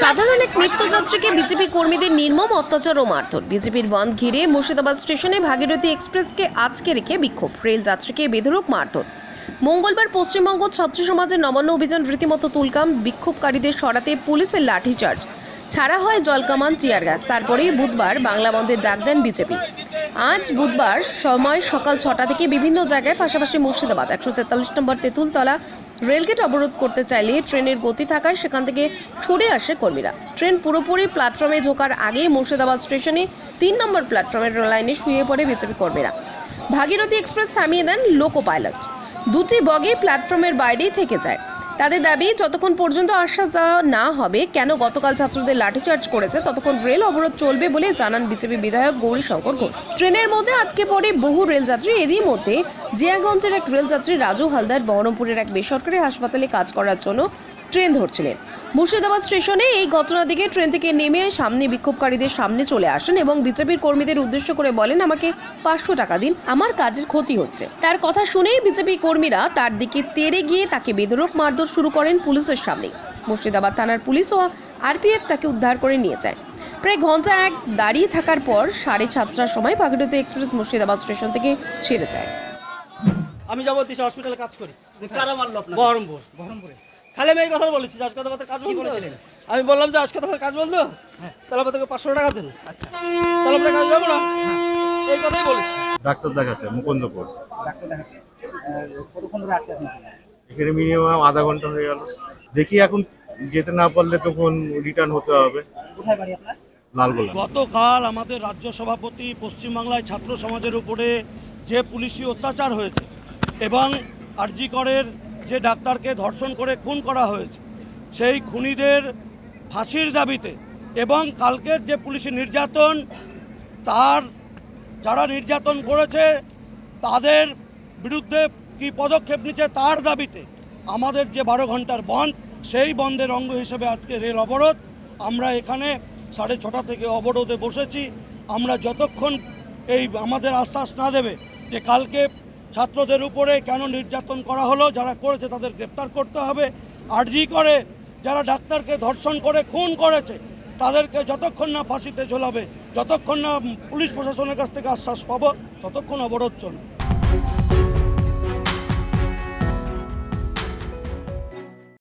সাধারণ এক নিত্যযাত্রীকে বিজেপি কর্মীদের নির্মম অত্যাচার ও মারধর। বিজেপির বন্ধ ঘিরে মুর্শিদাবাদ স্টেশনে ভাগীরথী এক্সপ্রেসকে আজকে রেখে বিক্ষোভ। রেল যাত্রীকে বেধরক মারধর। মঙ্গলবার পশ্চিমবঙ্গ ছাত্র সমাজের নবান্ন অভিযান রীতিমতো তুলকাম। বিক্ষোভকারীদের সরাতে পুলিশের লাঠিচার্জ। ছাড়া হয় জলকামান টিয়ার গ্যাস তারপরেই বুধবার বাংলা বন্ধের ডাক দেন বিজেপি। আজ বুধবার সময় সকাল ছটা থেকে বিভিন্ন জায়গায় পাশাপাশি মুর্শিদাবাদ। একশো তেতাল্লিশ নম্বর তেঁতুলতলা রেলগেট অবরোধ করতে চাইলে ট্রেনের গতি থাকায় সেখান থেকে ছুটে আসে কর্মীরা। ট্রেন পুরোপুরি প্ল্যাটফর্মে ঢোকার আগেই মুর্শিদাবাদ স্টেশনে তিন নম্বর প্ল্যাটফর্মের লাইনে শুয়ে পড়ে বিজেপি কর্মীরা। ভাগীরথী এক্সপ্রেস থামিয়ে দেন লোকো পাইলট। দুটি বগি প্ল্যাটফর্মের বাইরেই থেকে যায়। তাদের দাবি, যতক্ষণ পর্যন্ত আশ্বাস দেওয়া না হবে, কেন গতকাল ছাত্রদের লাঠিচার্জ করেছে, ততক্ষণ রেল অবরোধ চলবে বলে জানান বিজেপি বিধায়ক গৌরী শঙ্কর ঘোষ। ট্রেনের মধ্যে আজকে পরে বহু রেলযাত্রী, এরই মধ্যে জিয়াগঞ্জের এক রেলযাত্রী রাজু হালদার, বহরমপুরের এক বেসরকারি হাসপাতালে কাজ করার জন্য ট্রেন ধরছিলেন। মুর্শিদাবাদ স্টেশনে এই ঘটনা দিকে ট্রেন থেকে নেমে সামনে বিক্ষোভকারীদের সামনে চলে আসেন এবং বিজেপির কর্মীদের উদ্দেশ্য করে বলেন আমাকে পাঁচশো টাকা দিন আমার কাজের ক্ষতি হচ্ছে। তার কথা শুনেই বিজেপি কর্মীরা তার দিকে তেড়ে গিয়ে তাকে বেধরক মারধর শুরু করেন পুলিশের সামনে। মুর্শিদাবাদ থানার পুলিশ ও আরপিএফ তাকে উদ্ধার করে নিয়ে যায়। প্রায় ঘণ্টা এক দাঁড়িয়ে থাকার পর সাড়ে সাতটার সময় ভাগীরথী এক্সপ্রেস মুর্শিদাবাদ স্টেশন থেকে ছেড়ে যায়। আমি যাব দিশা হসপিটালে কাজ করি। কারা মারলো আপনাকে? বহরমপুর। বহরমপুরে? খালি আমি এই কথা বলেছি যে আজকে তোমাদের কাজ বন্ধ। আমি বললাম যে আজকে তোমার কাজ বন্ধ। তাহলে আমাদেরকে পাঁচশো টাকা দেন। তাহলে আমরা কাজ যাব না। এই কথাই বলেছি। ডাক্তার দেখাতে মুকুন্দপুর? এখানে মিনিমাম আধা ঘণ্টা হয়ে গেল। দেখি এখন যেতে না পারলে তখন রিটার্ন হতে হবে। কোথায় বাড়ি লালগোলা। গতকাল আমাদের রাজ্য সভাপতি পশ্চিমবাংলায় ছাত্র সমাজের উপরে যে পুলিশি অত্যাচার হয়েছে এবং আরজিকরের যে ডাক্তারকে ধর্ষণ করে খুন করা হয়েছে, সেই খুনিদের ফাঁসির দাবিতে এবং কালকের যে পুলিশি নির্যাতন, তার যারা নির্যাতন করেছে, তাদের বিরুদ্ধে কি পদক্ষেপ নিচ্ছে তার দাবিতে আমাদের যে বারো ঘণ্টার বন্ধ, সেই বন্ধের অঙ্গ হিসেবে আজকে রেল অবরোধ। আমরা এখানে সাড়ে ছটা থেকে অবরোধে বসেছি। আমরা যতক্ষণ এই আমাদের আশ্বাস না দেবে যে কালকে ছাত্রদের উপরে কেন নির্যাতন করা হলো, যারা করেছে তাদের গ্রেপ্তার করতে হবে। আর্জি করে, যারা ডাক্তারকে ধর্ষণ করে, খুন করেছে, তাদেরকে যতক্ষণ না ফাঁসিতে ঝোলাবে, যতক্ষণ না পুলিশ প্রশাসনের কাছ থেকে আশ্বাস পাবো, ততক্ষণ অবরোধ চলবে।